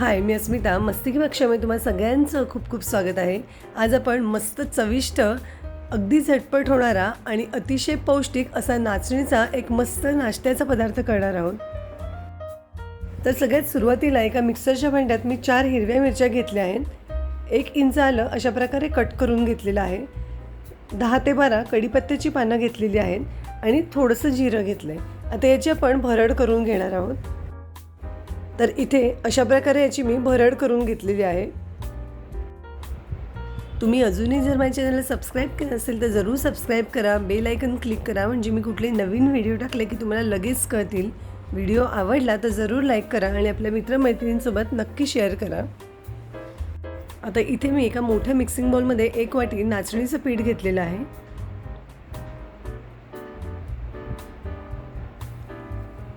हाय मी अस्मिता. मस्तिकी कक्षामध्ये तुम्हाला सगळ्यांचं खूप खूप स्वागत आहे. आज आपण मस्त चविष्ट अगदी झटपट होणारा आणि अतिशय पौष्टिक असा नाचणीचा एक मस्त नाश्त्याचा पदार्थ करणार आहोत. तर सगळ्यात सुरुवातीला एका मिक्सरच्या भांड्यात मी चार हिरव्या मिरच्या घेतल्या आहेत. एक इंच आलं अशा प्रकारे कट करून घेतलेलं आहे. दहा ते बारा कडीपत्त्याची पानं घेतलेली आहेत आणि थोडंसं जिरं घेतलं आहे आता याची आपण भरड करून घेणार आहोत. तर इथे अशा प्रकारे याची मी भरड करून घेतलेली आहे. तुम्ही अजूनही जर माझ्या चॅनलला सबस्क्राईब केलं असेल तर जरूर सबस्क्राईब करा. बेल आयकन क्लिक करा. म्हणजे मी कुठले नवीन व्हिडिओ टाकले की तुम्हाला लगेच कळतील. व्हिडिओ आवडला तर जरूर लाईक करा आणि आपल्या मित्रमैत्रिणींसोबत नक्की शेअर करा. आता इथे मी एका मोठ्या मिक्सिंग बॉलमध्ये एक वाटी नाचणीचं पीठ घेतलेलं आहे.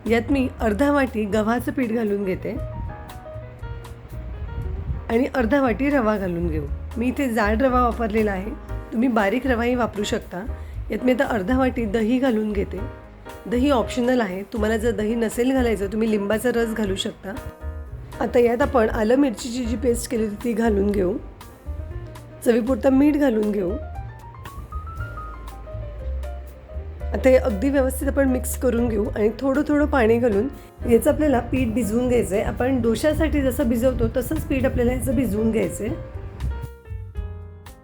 यात मी अर्धा वाटी गव्हाचं पीठ घालून घेते. आणि अर्धा वाटी रवा घालून घेऊ. मी इथे जाड रवा वापरलेला आहे. तुम्ही बारीक रवाही वापरू शकता. यात मी आता अर्धा वाटी दही घालून घेते. दही ऑप्शनल आहे. तुम्हाला जर दही नसेल घालायचं तुम्ही लिंबाचा रस घालू शकता. आता यात आपण आलं मिरचीची जी पेस्ट केली होती ती घालून घेऊ. चवीपुरतं मीठ घालून घेऊ. आता हे अगदी व्यवस्थित आपण मिक्स करून घेऊ आणि थोडं थोडं पाणी घालून याचं आपल्याला पीठ भिजवून घ्यायचं आहे आपण डोशासाठी जसं भिजवतो तसंच पीठ आपल्याला याचं भिजवून घ्यायचं आहे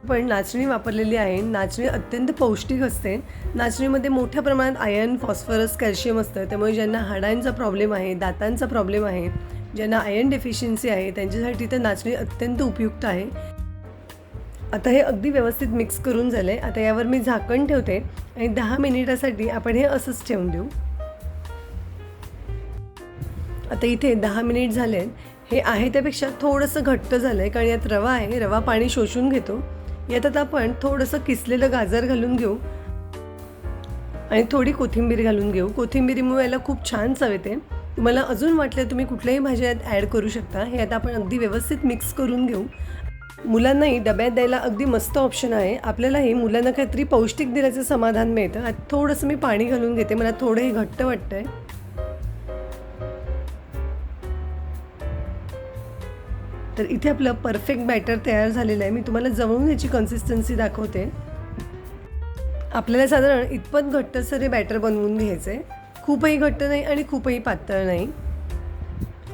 पण नाचणी वापरलेली आहे. नाचणी अत्यंत पौष्टिक असते. नाचणीमध्ये मोठ्या प्रमाणात आयर्न फॉस्फरस कॅल्शियम असतं. त्यामुळे ज्यांना हाडांचा प्रॉब्लेम आहे दातांचा प्रॉब्लेम आहे ज्यांना आयर्न डेफिशियन्सी आहे त्यांच्यासाठी तर नाचणी अत्यंत उपयुक्त आहे. आता हे अगदी व्यवस्थित मिक्स करून झालं आहे आता यावर मी झाकण ठेवते आणि दहा मिनिटासाठी आपण हे असंच ठेवून देऊ. आता इथे दहा मिनिट झाले आहेत. हे आहे त्यापेक्षा थोडंसं घट्ट झालं आहे कारण यात रवा आहे. रवा पाणी शोषून घेतो. यात आता आपण थोडंसं किसलेलं गाजर घालून घेऊ. आणि थोडी कोथिंबीर घालून घेऊ. कोथिंबीरीमुळे याला खूप छान चव येते. तुम्हाला अजून वाटलं तुम्ही कुठल्याही भाज्या यात ॲड करू शकता. हे आता आपण अगदी व्यवस्थित मिक्स करून घेऊ. मुलांनाही डब्यात द्यायला अगदी मस्त ऑप्शन आहे. आपल्यालाही मुलांना काहीतरी पौष्टिक दिल्याचं समाधान मिळतं. आता थोडंसं मी पाणी घालून घेते. मला थोडं हे घट्ट वाटतं आहे तर इथे आपलं परफेक्ट बॅटर तयार झालेलं आहे. मी तुम्हाला जवळून याची कन्सिस्टन्सी दाखवते. आपल्याला साधारण इतपत घट्टसर हे बॅटर बनवून घ्यायचं. आहे खूपही घट्ट नाही आणि खूपही पातळ नाही.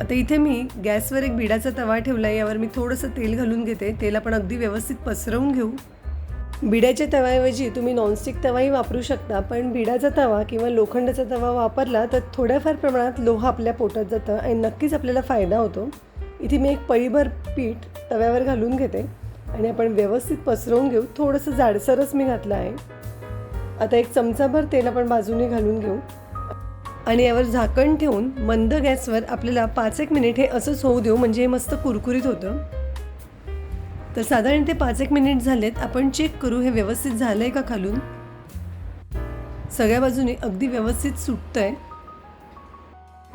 आता इथे मी गॅसवर एक बिडाचा तवा ठेवला आहे यावर मी थोडंसं तेल घालून घेते. तेल आपण अगदी व्यवस्थित पसरवून घेऊ. बिड्याच्या तव्याऐवजी तुम्ही नॉनस्टिक तवाही वापरू शकता पण बिडाचा तवा किंवा लोखंडाचा तवा वापरला तर थोड्याफार प्रमाणात लोह आपल्या पोटात जातं आणि नक्कीच आपल्याला फायदा होतो. इथे मी एक पळीभर पीठ तव्यावर घालून घेते आणि आपण व्यवस्थित पसरवून घेऊ. थोडंसं जाडसरच मी घातलं आहे. आता एक चमचाभर तेल आपण बाजूने घालून घेऊ. आणि यावर झाकण ठेवून मंद गॅसवर आपल्याला पाच एक मिनिट हे असंच होऊ देऊ म्हणजे हे मस्त कुरकुरीत होतं. तर साधारण ते पाच एक मिनिट झालेत. आपण चेक करू हे व्यवस्थित झालं आहे का खालून? सगळ्या बाजूने अगदी व्यवस्थित सुटतं आहे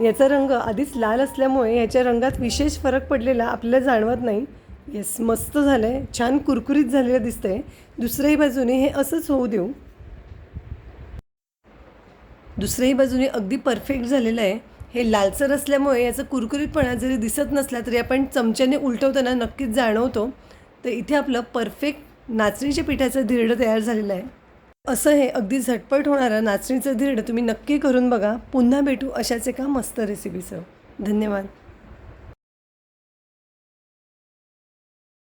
याचा रंग आधीच लाल असल्यामुळे याच्या रंगात विशेष फरक पडलेला आपल्याला जाणवत नाही. येस मस्त झालं आहे छान कुरकुरीत झालेलं दिसतंय. दुसऱ्याही बाजूने हे असंच होऊ देऊ. दुसऱ्याही बाजूने अगदी परफेक्ट झालेलं आहे. हे लालसर असल्यामुळे याचा कुरकुरीतपणा जरी दिसत नसला तरी आपण चमच्याने उलटवताना नक्कीच जाणवतो. तर इथे आपलं परफेक्ट नाचणीच्या पिठाचं धिरडं तयार झालेलं आहे. असं हे अगदी झटपट होणारं नाचणीचं धिरडं तुम्ही नक्की करून बघा. पुन्हा भेटू अशाच एका मस्त रेसिपीचं धन्यवाद.